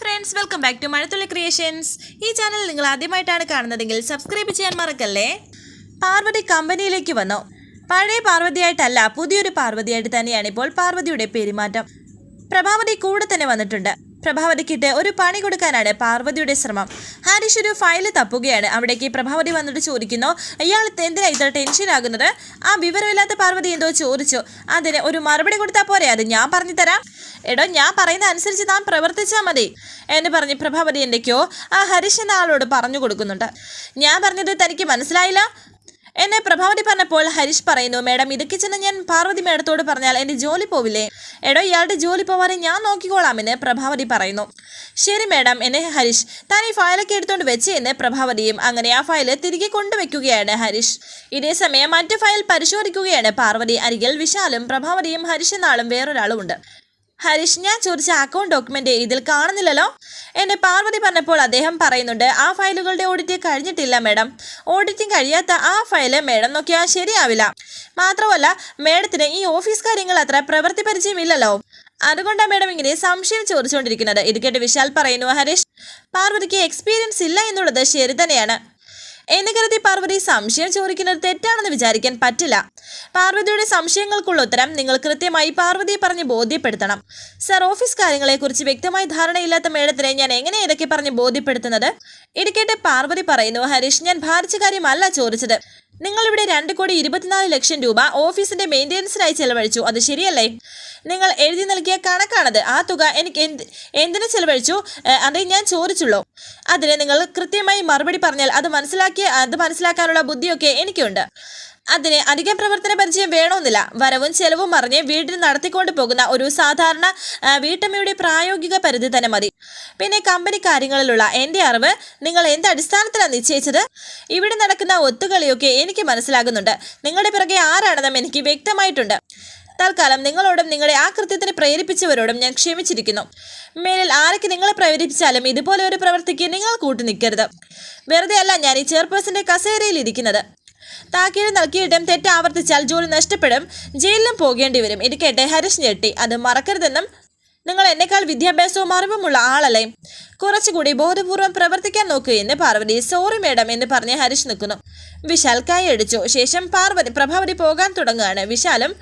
Friends welcome back to Mazhathulli creations ഈ channel നിങ്ങൾ ആദ്യമായിട്ടാണ് കാണുന്നതെങ്കിൽ സബ്സ്ക്രൈബ് ചെയ്യാൻ മറക്കല്ലേ? പാർവതി കമ്പനിയിലേക്ക് വന്നു. പഴയ പാർവതിയായിട്ടല്ല പുതിയൊരു പാർവതിയായിട്ട് തന്നെയാണ് ഇപ്പോൾ പാർവതിയുടെ പെരുമാറ്റം. പ്രഭാവതി കൂടെ തന്നെ വന്നിട്ടുണ്ട്. പ്രഭാവതിക്കിട്ട് ഒരു പണി കൊടുക്കാനാണ് പാർവതിയുടെ ശ്രമം. ഹാരിഷ് ഒരു ഫയൽ തപ്പുകയാണ്. അവിടേക്ക് പ്രഭാവതി വന്നിട്ട് ചോദിക്കുന്നു ഇയാൾ എന്തിനാ ഇത്ര ടെൻഷൻ ആകുന്നത്? ആ വിവരമില്ലാത്ത പാർവതി എന്തോ ചോദിച്ചു. അതിന് ഒരു മറുപടി കൊടുത്താൽ പോരെ. അത് ഞാൻ പറഞ്ഞു തരാം എടോ ഞാൻ പറയുന്ന അനുസരിച്ച് താൻ പ്രവർത്തിച്ചാൽ മതി. എന്ന് പറഞ്ഞ് പ്രഭാവതി എന്തൊക്കെയോ ആ ഹരീഷ് എന്ന ആളോട് പറഞ്ഞു കൊടുക്കുന്നുണ്ട്. ഞാൻ പറഞ്ഞത് തനിക്ക് മനസ്സിലായില്ല. എന്നെ പ്രഭാവതി പറഞ്ഞപ്പോൾ ഹരീഷ് പറയുന്നു മേഡം ഇതൊക്കെ ചെന്ന് ഞാൻ പാർവതി മേഡത്തോട് പറഞ്ഞാൽ എന്റെ ജോലി പോവില്ലേ? എടോ ഇയാളുടെ ജോലി പോവാതെ ഞാൻ നോക്കിക്കോളാമെന്ന് പ്രഭാവതി പറയുന്നു. ശരി മേഡം എന്നെ ഹരീഷ് താൻ ഈ ഫയലൊക്കെ എടുത്തുകൊണ്ട് വെച്ച് എന്ന് പ്രഭാവതിയും അങ്ങനെ ആ ഫയൽ തിരികെ കൊണ്ടുവയ്ക്കുകയാണ് ഹരീഷ്. ഇതേ സമയം മറ്റു ഫയൽ പരിശോധിക്കുകയാണ് പാർവതി. അരികിൽ വിശാലും പ്രഭാവതിയും ഹരീഷ് എന്നാളും വേറൊരാളും ഉണ്ട് ഹരീഷ് ഞാൻ ചോദിച്ച അക്കൗണ്ട് ഡോക്യുമെന്റ് ഇതിൽ കാണുന്നില്ലല്ലോ? എന്നെ പാർവതി പറഞ്ഞപ്പോൾ അദ്ദേഹം പറയുന്നുണ്ട് ആ ഫയലുകളുടെ ഓഡിറ്റ് കഴിഞ്ഞിട്ടില്ല മേഡം ഓഡിറ്റിംഗ് കഴിയാത്ത ആ ഫയൽ മേഡം നോക്കിയാൽ ശരിയാവില്ല. മാത്രമല്ല മേഡത്തിന് ഈ ഓഫീസ് കാര്യങ്ങൾ അത്ര പ്രവൃത്തി പരിചയമില്ലല്ലോ. അതുകൊണ്ടാണ് മേഡം ഇങ്ങനെ സംശയം ചോദിച്ചുകൊണ്ടിരിക്കുന്നത്. ഇത് കേട്ട് വിശാൽ പറയുന്നു ഹരീഷ് പാർവതിക്ക് എക്സ്പീരിയൻസ് ഇല്ല എന്നുള്ളത് ശരി തന്നെയാണ്. എന്ന് കരുതി പാർവതി സംശയം ചോദിക്കുന്നത് തെറ്റാണെന്ന് വിചാരിക്കാൻ പറ്റില്ല. പാർവതിയുടെ സംശയങ്ങൾക്കുള്ള ഉത്തരം നിങ്ങൾ കൃത്യമായി പാർവതിയെ പറഞ്ഞ് ബോധ്യപ്പെടുത്തണം. സർ ഓഫീസ് കാര്യങ്ങളെക്കുറിച്ച് വ്യക്തമായി ധാരണയില്ലാത്ത മേഡത്തിനെ ഞാൻ എങ്ങനെ ഇതൊക്കെ പറഞ്ഞ് ബോധ്യപ്പെടുത്തുന്നത്? ഇരിക്കട്ടെ പാർവതി പറയുന്നു ഹരീഷ് ഞാൻ ഭാരിച്ച കാര്യമല്ല ചോദിച്ചത്. നിങ്ങളിവിടെ രണ്ട് കോടി ഇരുപത്തിനാല് ലക്ഷം രൂപ ഓഫീസിന്റെ മെയിന്റെനൻസിനായി ചെലവഴിച്ചു. അത് ശരിയല്ലേ? നിങ്ങൾ എഴുതി നൽകിയ കണക്കാണത്. ആ തുക എനിക്ക് എന്ത് എന്തിനു ചെലവഴിച്ചു? അതേ ഞാൻ ചോദിച്ചുള്ളൂ. അതിന് നിങ്ങൾ കൃത്യമായി മറുപടി പറഞ്ഞാൽ അത് മനസ്സിലാക്കി അത് മനസ്സിലാക്കാനുള്ള ബുദ്ധിയൊക്കെ എനിക്കുണ്ട്. അതിന് അധിക പ്രവർത്തന പരിചയം വേണമെന്നില്ല. വരവും ചെലവും അറിഞ്ഞ് വീട്ടിൽ നടത്തിക്കൊണ്ട് പോകുന്ന ഒരു സാധാരണ വീട്ടമ്മയുടെ പ്രായോഗിക പരിധി തന്നെ മതി. പിന്നെ കമ്പനി കാര്യങ്ങളിലുള്ള എന്റെ അറിവ് നിങ്ങൾ എന്ത് അടിസ്ഥാനത്തിലാണ് നിശ്ചയിച്ചത്? ഇവിടെ നടക്കുന്ന ഒത്തുകളിയൊക്കെ എനിക്ക് മനസ്സിലാകുന്നുണ്ട്. നിങ്ങളുടെ പിറകെ ആരാണെന്നും എനിക്ക് വ്യക്തമായിട്ടുണ്ട്. തൽക്കാലം നിങ്ങളോടും നിങ്ങളെ ആ കൃത്യത്തിന് പ്രേരിപ്പിച്ചവരോടും ഞാൻ ക്ഷമിച്ചിരിക്കുന്നു. മേലിൽ ആരൊക്കെ നിങ്ങളെ പ്രേരിപ്പിച്ചാലും ഇതുപോലെ ഒരു പ്രവൃത്തിക്ക് നിങ്ങൾ കൂട്ടു നിൽക്കരുത്. വെറുതെ അല്ല ഞാൻ ഈ ചെയർപേഴ്സന്റെ കസേരയിൽ ഇരിക്കുന്നത്. താക്കീട് നൽകിയിട്ടും തെറ്റ് ആവർത്തിച്ചാൽ ജോലി നഷ്ടപ്പെടും. ജയിലിലും പോകേണ്ടി വരും. ഇത് കേട്ടെ ഹരീഷ് ഞെട്ടി. അത് മറക്കരുതെന്നും നിങ്ങൾ എന്നെക്കാൾ വിദ്യാഭ്യാസവും അറിവുമുള്ള ആളല്ലേ? കുറച്ചുകൂടി ബോധപൂർവം പ്രവർത്തിക്കാൻ നോക്കൂ എന്ന് പാർവതി സോറി മേഡം എന്ന് പറഞ്ഞ് ഹരിഷ് നിൽക്കുന്നു. വിശാൽ കൈയടിച്ചു. ശേഷം പാർവതി പ്രഭാവതി പോകാൻ തുടങ്ങുകയാണ്. വിശാലും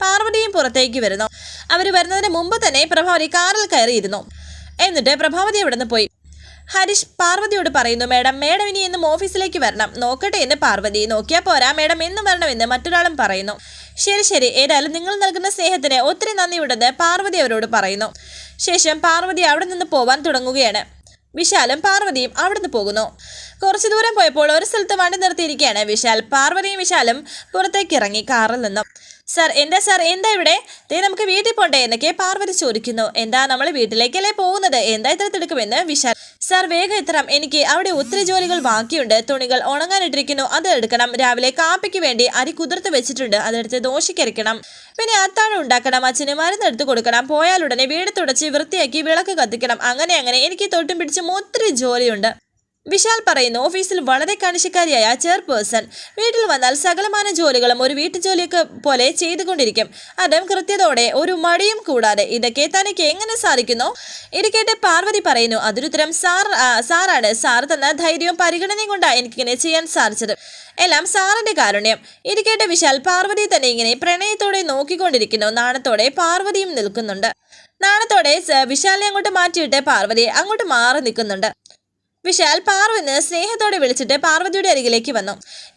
പാർവതിയും പുറത്തേക്ക് വരുന്നു. അവർ വരുന്നതിന് മുമ്പ് തന്നെ പ്രഭാവതി കാറിൽ കയറിയിരുന്നു. എന്നിട്ട് പ്രഭാവതി അവിടെ പോയി? ഹരീഷ് പാർവതിയോട് പറയുന്നു മേഡം മേഡം ഇനി എന്നും ഓഫീസിലേക്ക് വരണം. നോക്കട്ടെ എന്ന് പാർവതി. നോക്കിയാൽ പോരാ. മേഡം എന്നും വരണമെന്ന് മറ്റൊരാളും പറയുന്നു. ശരി ശരി. ഏതായാലും നിങ്ങൾ നൽകുന്ന സ്നേഹത്തിന് ഒത്തിരി നന്ദിയുണ്ടെന്ന് പാർവതി അവരോട് പറയുന്നു. ശേഷം പാർവതി അവിടെ നിന്ന് പോവാൻ തുടങ്ങുകയാണ്. വിശാലും പാർവതിയും അവിടുന്ന് പോകുന്നു. കുറച്ചു ദൂരം പോയപ്പോൾ ഒരു സ്ഥലത്ത് വണ്ടി നിർത്തിയിരിക്കുകയാണ് വിശാൽ. പാർവതിയും വിശാലും പുറത്തേക്ക് ഇറങ്ങി കാറിൽ നിന്നും. സാർ എന്താ സർ എന്താ ഇവിടെ? ദേ നമുക്ക് വീട്ടിൽ പോണ്ടേ? എന്നൊക്കെ പാർവതി ചോദിക്കുന്നു. എന്താ നമ്മൾ വീട്ടിലേക്കല്ലേ പോകുന്നത്? എന്താ ഇത്ര തിടുക്കുമെന്ന് വിശാൽ സാർ വേഗം എത്തണം. എനിക്ക് അവിടെ ഒത്തിരി ജോലികൾ ബാക്കിയുണ്ട്. തുണികൾ ഉണങ്ങാനിട്ടിരിക്കുന്നു അത് എടുക്കണം. രാവിലെ കാപ്പിക്ക് വേണ്ടി അരി കുതിർത്ത് വെച്ചിട്ടുണ്ട്. അതെടുത്ത് ദോശയ്ക്കരയ്ക്കണം പിന്നെ അത്താഴം ഉണ്ടാക്കണം. അച്ഛന് മരുന്നെടുത്ത് കൊടുക്കണം. പോയാലുടനെ വീട് തുടച്ച് വൃത്തിയാക്കി വിളക്ക് കത്തിക്കണം. അങ്ങനെ അങ്ങനെ എനിക്ക് തൊട്ടും പിടിച്ചും ഒത്തിരി ജോലിയുണ്ട്. വിശാൽ പറയുന്നു ഓഫീസിൽ വളരെ കണിശക്കാരിയായ ചെയർപേഴ്സൺ. വീട്ടിൽ വന്നാൽ സകലമാന ജോലികളും ഒരു വീട്ടുജോലിയൊക്കെ പോലെ ചെയ്തുകൊണ്ടിരിക്കും. അതും കൃത്യതോടെ ഒരു മടിയും കൂടാതെ ഇതൊക്കെ തനിക്ക് എങ്ങനെ സാധിക്കുന്നു? ഇത് പാർവതി പറയുന്നു അതൊരുത്തരം സാർ സാറാണ്. സാർ തന്ന ധൈര്യവും പരിഗണനയും കൊണ്ടാണ് എനിക്കിങ്ങനെ ചെയ്യാൻ സാധിച്ചത്. എല്ലാം സാറിന്റെ കാരുണ്യം. ഇത് വിശാൽ പാർവതി തന്നെ ഇങ്ങനെ പ്രണയത്തോടെ നോക്കിക്കൊണ്ടിരിക്കുന്നു. നാണത്തോടെ പാർവതിയും നിൽക്കുന്നുണ്ട്. നാണത്തോടെ വിശാലിനെ അങ്ങോട്ട് മാറ്റിയിട്ട് പാർവതി അങ്ങോട്ട് മാറി നിൽക്കുന്നുണ്ട്. വിശാൽ പാർവെന്ന് സ്നേഹത്തോടെ വിളിച്ചിട്ട് പാർവതിയുടെ അരികിലേക്ക് വന്നു.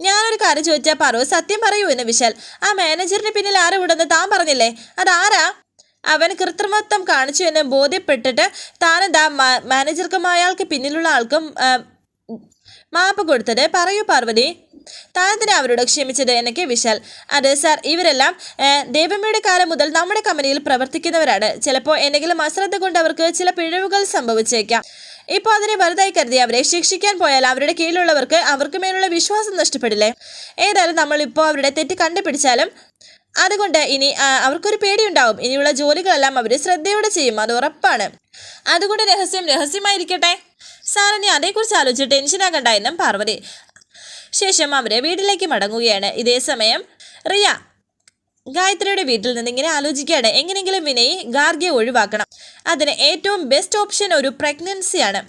ഞാനൊരു കാര്യം ചോദിച്ചാൽ പാർവ സത്യം പറയൂ എന്ന് വിശാൽ. ആ മാനേജറിന് പിന്നിൽ ആരും ഉണ്ടെന്ന് താൻ പറഞ്ഞില്ലേ? അതാരാ? അവൻ കൃത്രിമത്വം കാണിച്ചു എന്ന് ബോധ്യപ്പെട്ടിട്ട് താനെന്താ മാനേജർക്കും അയാൾക്ക് പിന്നിലുള്ള ആൾക്കും മാപ്പ് കൊടുത്തത്? പറയൂ പാർവതി. താനത്തിന് അവരോട് ക്ഷമിച്ചത് എന്നൊക്കെ വിശാൽ. അതെ സാർ ഇവരെല്ലാം ദേവമ്മയുടെ കാലം മുതൽ നമ്മുടെ കമ്പനിയിൽ പ്രവർത്തിക്കുന്നവരാണ്. ചിലപ്പോൾ എന്തെങ്കിലും അശ്രദ്ധ കൊണ്ട് അവർക്ക് ചില പിഴവുകൾ സംഭവിച്ചേക്കാം. ഇപ്പോൾ അതിനെ വലുതായി കരുതി അവരെ ശിക്ഷിക്കാൻ പോയാൽ അവരുടെ കീഴിലുള്ളവർക്ക് അവർക്ക് മേലുള്ള വിശ്വാസം നഷ്ടപ്പെടില്ലേ? ഏതായാലും നമ്മൾ ഇപ്പോൾ അവരുടെ തെറ്റ് കണ്ടുപിടിച്ചാലും അതുകൊണ്ട് ഇനി അവർക്കൊരു പേടിയുണ്ടാവും. ഇനിയുള്ള ജോലികളെല്ലാം അവർ ശ്രദ്ധയോടെ ചെയ്യും. അത് ഉറപ്പാണ്. അതുകൊണ്ട് രഹസ്യം രഹസ്യമായിരിക്കട്ടെ. സാറിനി അതേക്കുറിച്ച് ആലോചിച്ച് ടെൻഷനാകണ്ട എന്നും പാർവതി. ശേഷം അവരെ വീട്ടിലേക്ക് മടങ്ങുകയാണ്. ഇതേ സമയം റിയ ഗായത്രിയുടെ വീട്ടിൽ നിന്ന് ഇങ്ങനെ ആലോചിക്കുകയാണ്. എങ്ങനെയെങ്കിലും വിനയ് ഗാർഗിയെ ഒഴിവാക്കണം. അതിന് ഏറ്റവും ബെസ്റ്റ് ഓപ്ഷൻ ഒരു പ്രഗ്നൻസിയാണ്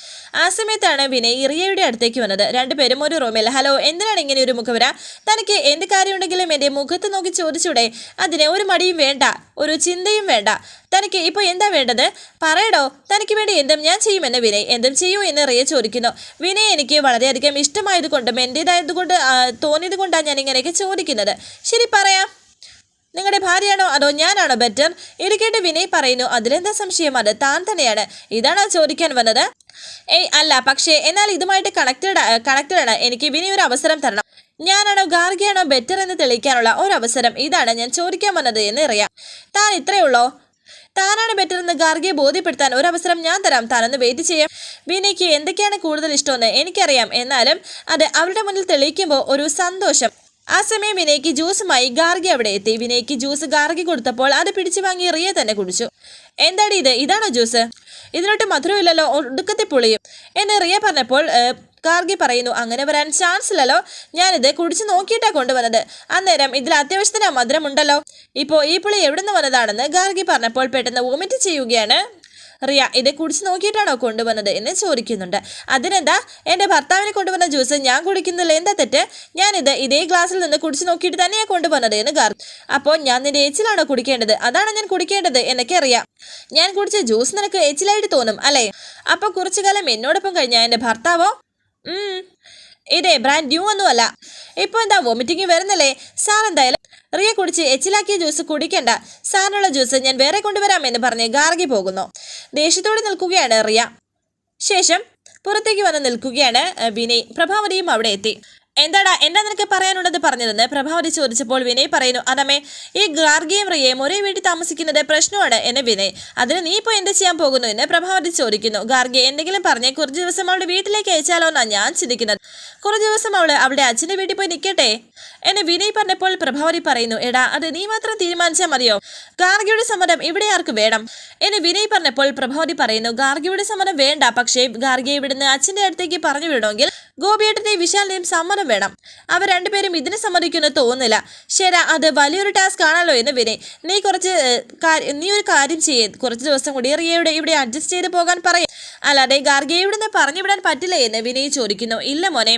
ആ സമയത്താണ് വിനയ് റിയയുടെ അടുത്തേക്ക് വന്നത്. രണ്ടുപേരും ഒരു റൂമിൽ ഹലോ എന്തിനാണ് ഇങ്ങനെ ഒരു മുഖവര തനിക്ക് എന്ത് കാര്യമുണ്ടെങ്കിലും എന്റെ മുഖത്ത് നോക്കി ചോദിച്ചൂടെ? അതിന് ഒരു മടിയും വേണ്ട. ഒരു ചിന്തയും വേണ്ട. തനിക്ക് ഇപ്പോൾ എന്താ വേണ്ടത്? പറയടോ തനിക്ക് വേണ്ടി എന്തും ഞാൻ ചെയ്യുമെന്ന് വിനയ് എന്തും ചെയ്യൂ എന്ന് റിയ ചോദിക്കുന്നു. വിനയ് എനിക്ക് വളരെയധികം ഇഷ്ടമായതുകൊണ്ടും എന്റേതായതുകൊണ്ട് തോന്നിയതുകൊണ്ടാണ് തോന്നിയത് കൊണ്ടാണ് ഞാൻ ഇങ്ങനെയൊക്കെ ചോദിക്കുന്നത്. ശരി പറയാം. നിങ്ങളുടെ ഭാര്യയാണോ അതോ ഞാനാണോ ബെറ്റർ? ഇടുക്കേട്ട് വിനയ് പറയുന്നു. അതിലെന്താ സംശയം? അത് താൻ തന്നെയാണ്. ഇതാണോ ചോദിക്കാൻ വന്നത്? ഏയ് അല്ല. പക്ഷേ എന്നാൽ ഇതുമായിട്ട് കണക്റ്റഡ് കണക്റ്റഡ് ആണ്. എനിക്ക് വിനയ് ഒരു അവസരം തരണം. ഞാനാണോ ഗാർഗിയാണോ ബെറ്റർ എന്ന് തെളിയിക്കാനുള്ള ഒരു അവസരം ഇതാണ് ഞാൻ ചോദിക്കാൻ വന്നത് എന്ന് അറിയാം. താൻ ഇത്രയേ ഉള്ളോ? താനാണ് ബെറ്റർ എന്ന് ഗാർഗിയെ ബോധ്യപ്പെടുത്താൻ ഒരു അവസരം ഞാൻ തരാം. താനൊന്ന് വെയിറ്റ് ചെയ്യാം. വിനയ്ക്ക് എന്തൊക്കെയാണ് കൂടുതൽ ഇഷ്ടമെന്ന് എനിക്കറിയാം. എന്നാലും അത് അവരുടെ മുന്നിൽ തെളിയിക്കുമ്പോൾ ഒരു സന്തോഷം. ആ സമയം വിനയ്ക്ക് ജ്യൂസുമായി ഗാർഗി അവിടെ എത്തി. വിനയ്ക്ക് ജ്യൂസ് ഗാർഗി കൊടുത്തപ്പോൾ അത് പിടിച്ചു വാങ്ങി റിയ തന്നെ കുടിച്ചു. എന്താടി ഇത്? ഇതാണോ ജ്യൂസ്? ഇതിനൊട്ട് മധുരമില്ലല്ലോ ഒടുക്കത്തെ പുളിയും. എന്ന് റിയ പറഞ്ഞപ്പോൾ ഗാർഗി പറയുന്നു അങ്ങനെ വരാൻ ചാൻസ് ഇല്ലല്ലോ. ഞാനിത് കുടിച്ച് നോക്കിയിട്ടാ കൊണ്ടുവന്നത്. അന്നേരം ഇതിൽ അത്യാവശ്യത്തിന് മധുരമുണ്ടല്ലോ. ഇപ്പോൾ ഈ പുളി എവിടെ നിന്ന് വന്നതാണെന്ന് ഗാർഗി പറഞ്ഞപ്പോൾ പെട്ടെന്ന് വോമിറ്റ് ചെയ്യുകയാണ്. റിയ ഇത് കുടിച്ച് നോക്കിയിട്ടാണോ കൊണ്ടുവന്നത്? എന്ന് ചോദിക്കുന്നുണ്ട്. അതിനെന്താ? എന്റെ ഭർത്താവിനെ കൊണ്ടുവന്ന ജ്യൂസ് ഞാൻ കുടിക്കുന്നില്ല. എന്താ തെറ്റ്? ഞാനിത് ഇതേ ഗ്ലാസ്സിൽ നിന്ന് കുടിച്ച് നോക്കിയിട്ട് തന്നെയാണ് കൊണ്ടുവന്നത് എന്ന് ഗാർ അപ്പോൾ ഞാൻ നിന്റെ എച്ചിലാണോ കുടിക്കേണ്ടത്? അതാണ് ഞാൻ കുടിക്കേണ്ടത്? എന്നൊക്കെ അറിയാം ഞാൻ കുടിച്ച ജ്യൂസ് നിനക്ക് എച്ചിലായിട്ട് തോന്നും അല്ലേ? അപ്പോൾ കുറച്ചു കാലം എന്നോടൊപ്പം കഴിഞ്ഞ എന്റെ ഭർത്താവോ. ഇതേ ബ്രാൻഡ് ന്യൂ ഒന്നുമല്ല. ഇപ്പോൾ എന്താ വോമിറ്റിംഗ് വരുന്നില്ലേ? സാർ എന്തായാലും റിയ കുടിച്ച് എച്ചിലാക്കിയ ജ്യൂസ് കുടിക്കണ്ട. സാറിനുള്ള ജ്യൂസ് ഞാൻ വേറെ കൊണ്ടുവരാമെന്ന് പറഞ്ഞ് ഗാർഗി പോകുന്നു. ദേഷ്യത്തോടെ നിൽക്കുകയാണ് റിയ. ശേഷം പുറത്തേക്ക് വന്ന് നിൽക്കുകയാണ് വിനയ്. പ്രഭാവതിയും അവിടെ എത്തി. എന്താടാ എന്താ നിനക്ക് പറയാനുള്ളത് പറഞ്ഞതെന്ന്? പ്രഭാവതി ചോദിച്ചപ്പോൾ വിനയ് പറയുന്നു അതമ്മേ ഈ ഗാർഗിയും റിയയും ഒരേ വീട്ടിൽ താമസിക്കുന്നത് പ്രശ്നമാണ് എന്ന് വിനയ്. അതിന് നീ ഇപ്പോൾ എന്ത് ചെയ്യാൻ പോകുന്നു എന്ന് പ്രഭാവതി ചോദിക്കുന്നു. ഗാർഗി എന്തെങ്കിലും പറഞ്ഞ് കുറച്ച് ദിവസം അവളുടെ വീട്ടിലേക്ക് അയച്ചാലോ എന്നാണ് ഞാൻ ചിന്തിക്കുന്നത്. കുറച്ച് ദിവസം അവൾ അവളുടെ അച്ഛന്റെ വീട്ടിൽ പോയി നിൽക്കട്ടെ എന്നെ വിനയ് പറഞ്ഞപ്പോൾ പ്രഭാവതി പറയുന്നു എടാ അത് നീ മാത്രം തീരുമാനിച്ചാൽ മതിയോ? ഗാർഗിയുടെ സമ്മതം ഇവിടെ ആർക്ക് വേണം? എന്നെ വിനയ് പറഞ്ഞപ്പോൾ പ്രഭാവതി പറയുന്നു ഗാർഗിയുടെ സമ്മതം വേണ്ട പക്ഷേ ഗാർഗിയെ ഇവിടുന്ന് അച്ഛന്റെ അടുത്തേക്ക് പറഞ്ഞു വിടണമെങ്കിൽ ഗോപിയേട്ടന്റെയും വിശാലിനെയും സമ്മതം വേണം. അവർ രണ്ടുപേരും ഇതിന് സമ്മതിക്കുമെന്ന് തോന്നുന്നില്ല. ശരി അത് വലിയൊരു ടാസ്ക് ആണല്ലോ എന്ന് വിനയ്. നീ കുറച്ച് നീ ഒരു കാര്യം ചെയ്യേ. കുറച്ച് ദിവസം കൂടി റിയയുടെ ഇവിടെ അഡ്ജസ്റ്റ് ചെയ്ത് പോകാൻ പറയും. അല്ലാതെ ഗാർഗിയെ ഇവിടുന്ന് പറഞ്ഞു വിടാൻ പറ്റില്ല എന്ന് വിനയ് ചോദിക്കുന്നു. ഇല്ല മോനെ.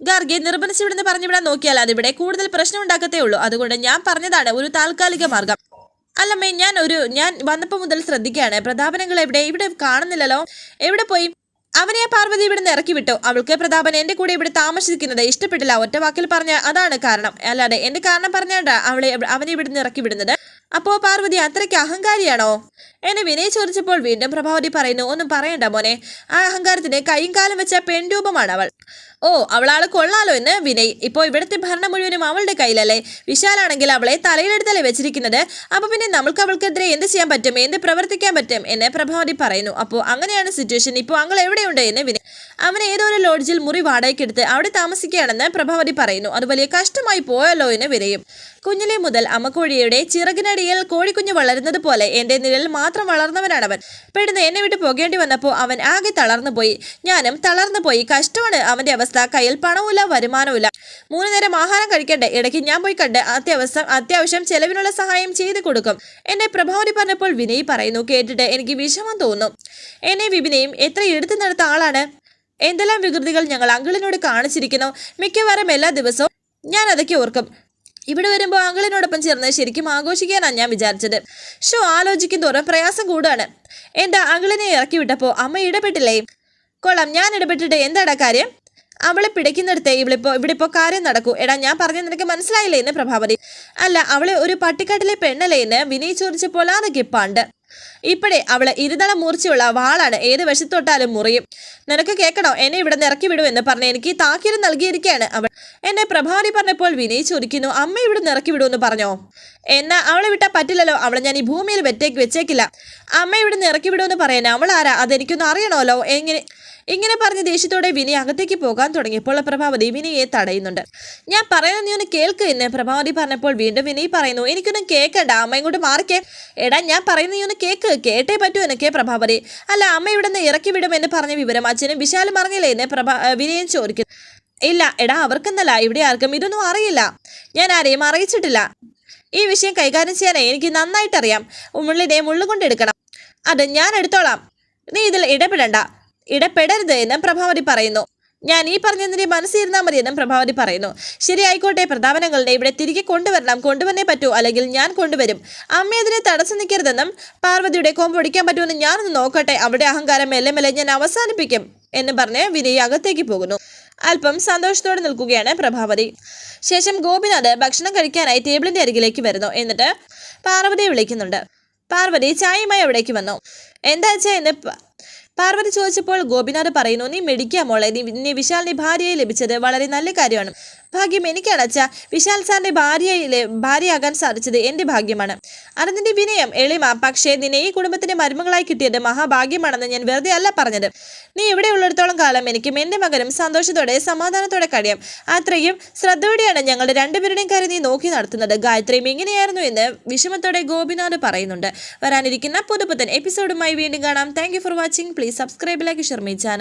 ഗാർഗെ നിർബന്ധിച്ചിവിടുന്ന് പറഞ്ഞുവിടാൻ നോക്കിയാൽ അതിവിടെ കൂടുതൽ പ്രശ്നം ഉണ്ടാക്കത്തേ ഉള്ളൂ. അതുകൊണ്ട് ഞാൻ പറഞ്ഞതാണ് ഒരു താൽക്കാലിക മാർഗം. അല്ലമ്മേ ഞാൻ ഒരു ഞാൻ വന്നപ്പോൾ മുതൽ ശ്രദ്ധിക്കുകയാണ്. പ്രതാപനങ്ങൾ എവിടെ? ഇവിടെ കാണുന്നില്ലല്ലോ. എവിടെ പോയി? അവനെ പാർവതി ഇവിടുന്ന് ഇറക്കി വിട്ടു. അവൾക്ക് പ്രതാപൻ എന്റെ കൂടെ ഇവിടെ താമസിക്കുന്നത് ഇഷ്ടപ്പെട്ടില്ല. ഒറ്റ വാക്കിൽ പറഞ്ഞ അതാണ് കാരണം. അല്ലാതെ എന്റെ കാരണം പറഞ്ഞാണ്ട അവളെ അവനെ ഇവിടുന്ന് ഇറക്കി വിടുന്നത്. അപ്പോ പാർവതി അത്രയ്ക്ക് അഹങ്കാരിയാണോ? എന്നെ വിനയ് ചോദിച്ചപ്പോൾ വീണ്ടും പ്രഭാവതി പറയുന്നു ഒന്നും പറയണ്ട മോനെ. ആ അഹങ്കാരത്തിന് കൈയും കാലം വെച്ച പെൺരൂപമാണ് അവൾ ഓ അവളാൾ കൊള്ളാലോ എന്ന് വിനയ്. ഇപ്പോൾ ഇവിടുത്തെ ഭരണം മുഴുവനും അവളുടെ കയ്യിലല്ലേ. വിശാലാണെങ്കിൽ അവളെ തലയിലെടുത്തല്ലേ വെച്ചിരിക്കുന്നത്. അപ്പോൾ പിന്നെ നമ്മൾക്ക് അവൾക്കെതിരെ എന്ത് ചെയ്യാൻ പറ്റും? എന്ത് പ്രവർത്തിക്കാൻ പറ്റും? എന്ന് പ്രഭാവതി പറയുന്നു. അപ്പോൾ അങ്ങനെയാണ് സിറ്റുവേഷൻ ഇപ്പോൾ അങ്ങൾ എവിടെയുണ്ട്? എന്ന് വിനയ്. അവൻ ഏതോ ഒരു ലോഡ്ജിൽ മുറി വാടകയ്ക്കെടുത്ത് അവിടെ താമസിക്കുകയാണെന്ന് പ്രഭാവതി പറയുന്നു. അത് വലിയ കഷ്ടമായി പോയല്ലോ എന്ന് വിനയും. കുഞ്ഞിലെ മുതൽ അമ്മക്കോഴിയുടെ ചിറകിനടിയിൽ കോഴിക്കുഞ്ഞ് വളരുന്നത് പോലെ എന്റെ നിഴൽ മാത്രം വളർന്നവനാണ് അവൻ പെടുന്ന് എന്നെ വിട്ട് പോകേണ്ടി വന്നപ്പോൾ അവൻ ആകെ തളർന്നു പോയി. ഞാനും തളർന്നു പോയി. കഷ്ടമാണ്. അവന്റെ അവസ്ഥ. കയ്യിൽ പണവുമില്ല വരുമാനവുമില്ല. മൂന്ന് നേരം ആഹാരം കഴിക്കണ്ടേ? ഇടയ്ക്ക് ഞാൻ പോയി കണ്ട് അത്യാവശ്യം അത്യാവശ്യം ചെലവിനുള്ള സഹായം ചെയ്തു കൊടുക്കും. എന്നെ പ്രഭാവതി പറഞ്ഞപ്പോൾ വിനയ് പറയുന്നു കേട്ടിട്ട് എനിക്ക് വിഷമം തോന്നുന്നു. എന്നെ വിപിനെയും എത്ര എടുത്തു നടത്ത ആളാണ്? എന്തെല്ലാം വികൃതികൾ ഞങ്ങൾ അങ്കിളിനോട് കാണിച്ചിരിക്കുന്നു? മിക്കവാറും എല്ലാ ദിവസവും ഞാൻ അതൊക്കെ ഓർക്കും. ഇവിടെ വരുമ്പോൾ അങ്കിളിനോടൊപ്പം ചേർന്ന് ശരിക്കും ആഘോഷിക്കാനാണ് ഞാൻ വിചാരിച്ചത്. ഷോ ആലോചിക്കും തോറും പ്രയാസം കൂടുകയാണ് എന്താ അങ്കിളിനെ ഇറക്കി വിട്ടപ്പോൾ അമ്മ ഇടപെട്ടില്ലേ? കൊള്ളാം ഞാൻ ഇടപെട്ടിട്ട് എന്താടാ കാര്യം? അവളെ പിടിക്കുന്നിടത്തെ ഇവളിപ്പോ ഇവിടെ ഇപ്പോൾ കാര്യം നടക്കൂ. എടാ ഞാൻ പറഞ്ഞ നിനക്ക് മനസ്സിലായില്ലേ എന്ന് പ്രഭാവതി? അല്ല അവളെ ഒരു പട്ടിക്കാട്ടിലെ പെണ്ണല്ലേ എന്ന് വിനയ് ചോദിച്ചപ്പോൾ അതൊക്കെ പണ്ട്. ഇപ്പോഴേ അവൾ ഇരുതള മൂർച്ചയുള്ള വാളാണ് ഏത് വശത്തൊട്ടാലും മുറിയും. നിനക്ക് കേൾക്കണോ? എന്നെ ഇവിടെ ഇറക്കി വിടൂ വിടുമെന്ന് പറഞ്ഞ് എനിക്ക് താക്കീത് നൽകിയിരിക്കുകയാണ് അവൾ. എന്നെ പ്രഭാരി പറഞ്ഞപ്പോൾ വിനയ് ചോദിക്കുന്നു അമ്മ ഇവിടെ ഇറക്കി വിടൂ വിടുമെന്ന് പറഞ്ഞോ? എന്നാ അവളെ വിട്ടാൽ പറ്റില്ലല്ലോ. അവളെ ഞാൻ ഈ ഭൂമിയിൽ വെറ്റേക്ക് വെച്ചേക്കില്ല. അമ്മ ഇവിടെ ഇറക്കി വിടൂ വിടുമെന്ന് പറയാൻ അവൾ ആരാ? അതെനിക്കൊന്ന് അറിയണമല്ലോ. എങ്ങനെ ഇങ്ങനെ പറഞ്ഞ് ദേഷ്യത്തോടെ വിനി അകത്തേക്ക് പോകാൻ തുടങ്ങിയപ്പോൾ പ്രഭാവതി വിനിയെ തടയുന്നുണ്ട്. ഞാൻ പറയുന്നത് നീ ഒന്ന് കേൾക്ക് എന്ന് പ്രഭാവതി പറഞ്ഞപ്പോൾ വീണ്ടും വിനി പറയുന്നു എനിക്കൊന്നും കേൾക്കണ്ട അമ്മ ഇങ്ങോട്ട് മാറിക്കേ. എടാ ഞാൻ പറയുന്നത് നീ ഒന്ന് കേക്ക് കേട്ടേ പറ്റൂ എന്നൊക്കെ പ്രഭാവതി. അല്ല അമ്മ ഇവിടെ നിന്ന് ഇറക്കി വിടുമെന്ന് പറഞ്ഞ വിവരം അച്ഛനും വിശാലും അറിഞ്ഞില്ലേ? എന്ന് പ്രഭാ വിനയും ചോദിക്കുന്നു. ഇല്ല എടാ അവർക്കെന്നല്ല ഇവിടെ ആർക്കും ഇതൊന്നും അറിയില്ല. ഞാൻ ആരെയും അറിയിച്ചിട്ടില്ല. ഈ വിഷയം കൈകാര്യം ചെയ്യാനേ എനിക്ക് നന്നായിട്ടറിയാം. മുള്ളിനെ മുള്ളുകൊണ്ടെടുക്കണം അത് ഞാൻ എടുത്തോളാം. നീ ഇതിൽ ഇടപെടണ്ട. ഇടപെടരുത് എന്നും പ്രഭാവതി പറയുന്നു. ഞാൻ ഈ പറഞ്ഞതിന്റെ മനസ്സിരുന്നാൽ മതിയെന്നും പ്രഭാവതി പറയുന്നു. ശരി ആയിക്കോട്ടെ പ്രതാപനങ്ങളുടെ ഇവിടെ തിരികെ കൊണ്ടുവരണം. കൊണ്ടുവന്നേ പറ്റൂ അല്ലെങ്കിൽ ഞാൻ കൊണ്ടുവരും. അമ്മ അതിനെ തടസ്സം നിൽക്കരുതെന്നും പാർവതിയുടെ കോമ്പ് ഒടിക്കാൻ പറ്റുമെന്ന് ഞാനൊന്ന് നോക്കട്ടെ. അവിടെ അഹങ്കാരം മെല്ലെ മെല്ലെ ഞാൻ അവസാനിപ്പിക്കും എന്ന് പറഞ്ഞ് വിനയ് അകത്തേക്ക് പോകുന്നു. അല്പം സന്തോഷത്തോടെ നിൽക്കുകയാണ് പ്രഭാവതി. ശേഷം ഗോപിനാഥ് ഭക്ഷണം കഴിക്കാനായി ടേബിളിന്റെ അരികിലേക്ക് വരുന്നു. എന്നിട്ട് പാർവതിയെ വിളിക്കുന്നുണ്ട്. പാർവതി ചായയുമായി അവിടേക്ക് വന്നു. എന്താ വെച്ചാൽ എന്ന് പാർവതി ചോദിച്ചപ്പോൾ ഗോപിനാഥ് പറയുന്നു നീ മെഡിക്കാ മോളെ. നീ നീ വിശാലിന്റെ ഭാര്യയെ ലഭിച്ചത് വളരെ നല്ല കാര്യമാണ്. ഭാഗ്യം എനിക്കാണ് അച്ഛാ വിശാൽ സാറിന്റെ ഭാര്യയിലെ ഭാര്യയാകാൻ സാധിച്ചത് എന്റെ ഭാഗ്യമാണ്. അതിന്റെ വിനയം എളിമ. പക്ഷേ നിന്നെ ഈ കുടുംബത്തിന്റെ മരുമകളായി കിട്ടിയത് മഹാഭാഗ്യമാണെന്ന് ഞാൻ വെറുതെ അല്ല പറഞ്ഞത്. നീ ഇവിടെ ഉള്ളിടത്തോളം കാലം എനിക്കും എന്റെ മകനും സന്തോഷത്തോടെ സമാധാനത്തോടെ കഴിയാം. അത്രയും ശ്രദ്ധയോടെയാണ് ഞങ്ങളുടെ രണ്ടുപേരുടെയും കാര്യം നീ നോക്കി നടത്തുന്നത്. ഗായത്രിയും ഇങ്ങനെയായിരുന്നു എന്ന് വിഷമത്തോടെ ഗോപിനാഥ് പറയുന്നുണ്ട്. വരാനിരിക്കുന്ന പുതുപുത്തൻ എപ്പിസോഡുമായി വീണ്ടും കാണാം. Thank for watching. Please subscribe like Sharmi channel